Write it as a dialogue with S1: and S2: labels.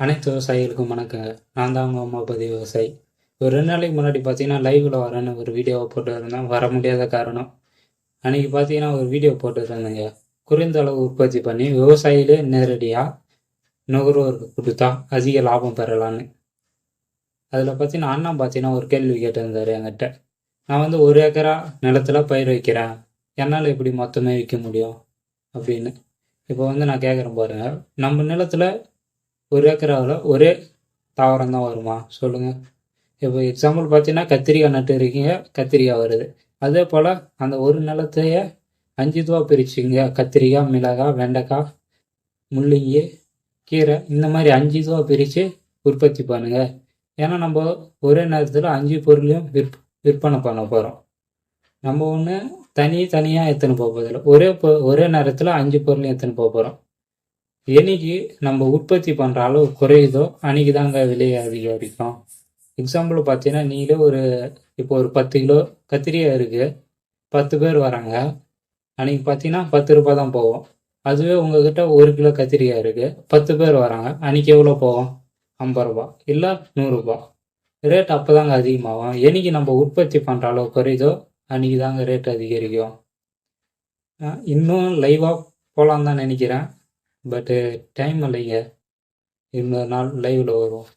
S1: அனைத்து விவசாயிகளுக்கும் வணக்கங்க நான் தான் உங்கள் அம்மா விவசாயி. ஒரு ரெண்டு நாளைக்கு முன்னாடி பார்த்தீங்கன்னா லைவில் வரேன்னு ஒரு வீடியோவை போட்டு இருந்தேன் வர முடியாத காரணம். அன்றைக்கி பார்த்தீங்கன்னா ஒரு வீடியோ போட்டு இருந்தேங்க குறைந்த அளவு உற்பத்தி பண்ணி விவசாயிலே நேரடியாக நுகர்வோருக்கு கொடுத்தா அதிக லாபம் பெறலான்னு. அதில் பார்த்தீங்கன்னா அண்ணன் பார்த்தீங்கன்னா ஒரு கேள்வி கேட்டிருந்தார் என்கிட்ட. நான் வந்து ஒரு ஏக்கரா நிலத்துல பயிர் வைக்கிறேன். என்னால் எப்படி மொத்தமே விற்க முடியும்? அப்படின்னு. இப்போ வந்து நான் கேட்குறேன் பாருங்க. நம்ம நிலத்துல ஒரு ஏக்கராவில் ஒரே தாவரம் தான் வருமா? சொல்லுங்கள் இப்போ எக்ஸாம்பிள் பார்த்தீங்கன்னா கத்திரிக்காய் நட்டு இருக்கீங்க கத்திரிக்காய் வருது. அதே போல் அந்த ஒரு நிலத்தையே அஞ்சு இதுவாக பிரிச்சுங்க கத்திரிக்காய் மிளகாய் வெண்டைக்காய் முள்ளங்கி கீரை இந்த மாதிரி அஞ்சு இதுவாக பிரித்து உற்பத்தி பண்ணுங்கள் ஏன்னா நம்ம ஒரே நேரத்தில் அஞ்சு பொருளையும் விற் விற்பனை பண்ண போகிறோம் நம்ம ஒன்று தனி தனியாக எடுத்துன்னு போக போதில்லை ஒரே ஒரே நேரத்தில் அஞ்சு பொருளையும் எடுத்துன்னு போக போகிறோம் என்னைக்கு நம்ம உற்பத்தி பண்ணுற அளவு குறையுதோ அன்னைக்கு தாங்க விலையை அதிகரிக்கும். எக்ஸாம்பிள் பார்த்தீங்கன்னா நீங்களே ஒரு இப்போ ஒரு பத்து கிலோ கத்திரிக்காய் இருக்குது பத்து பேர் வராங்க. அன்னைக்கு பார்த்தீங்கன்னா பத்து ரூபாய் தான் போகும். அதுவே உங்ககிட்ட ஒரு கிலோ கத்திரிக்காய் இருக்குது பத்து பேர் வராங்க. அன்னைக்கு எவ்வளோ போகும்? ஐம்பது ரூபா இல்லை நூறுரூபா ரேட் அப்போ தாங்க அதிகமாகும். என்னைக்கு நம்ம உற்பத்தி பண்ணுற அளவு குறையுதோ அன்னைக்கு தாங்க ரேட் அதிகரிக்கும் இன்னும் லைவாக போகலான்னு தான் நினைக்கிறேன். பட்டு டைம் uh, இல்லைங்க. இன்னொரு நாள் லைவில் வரும்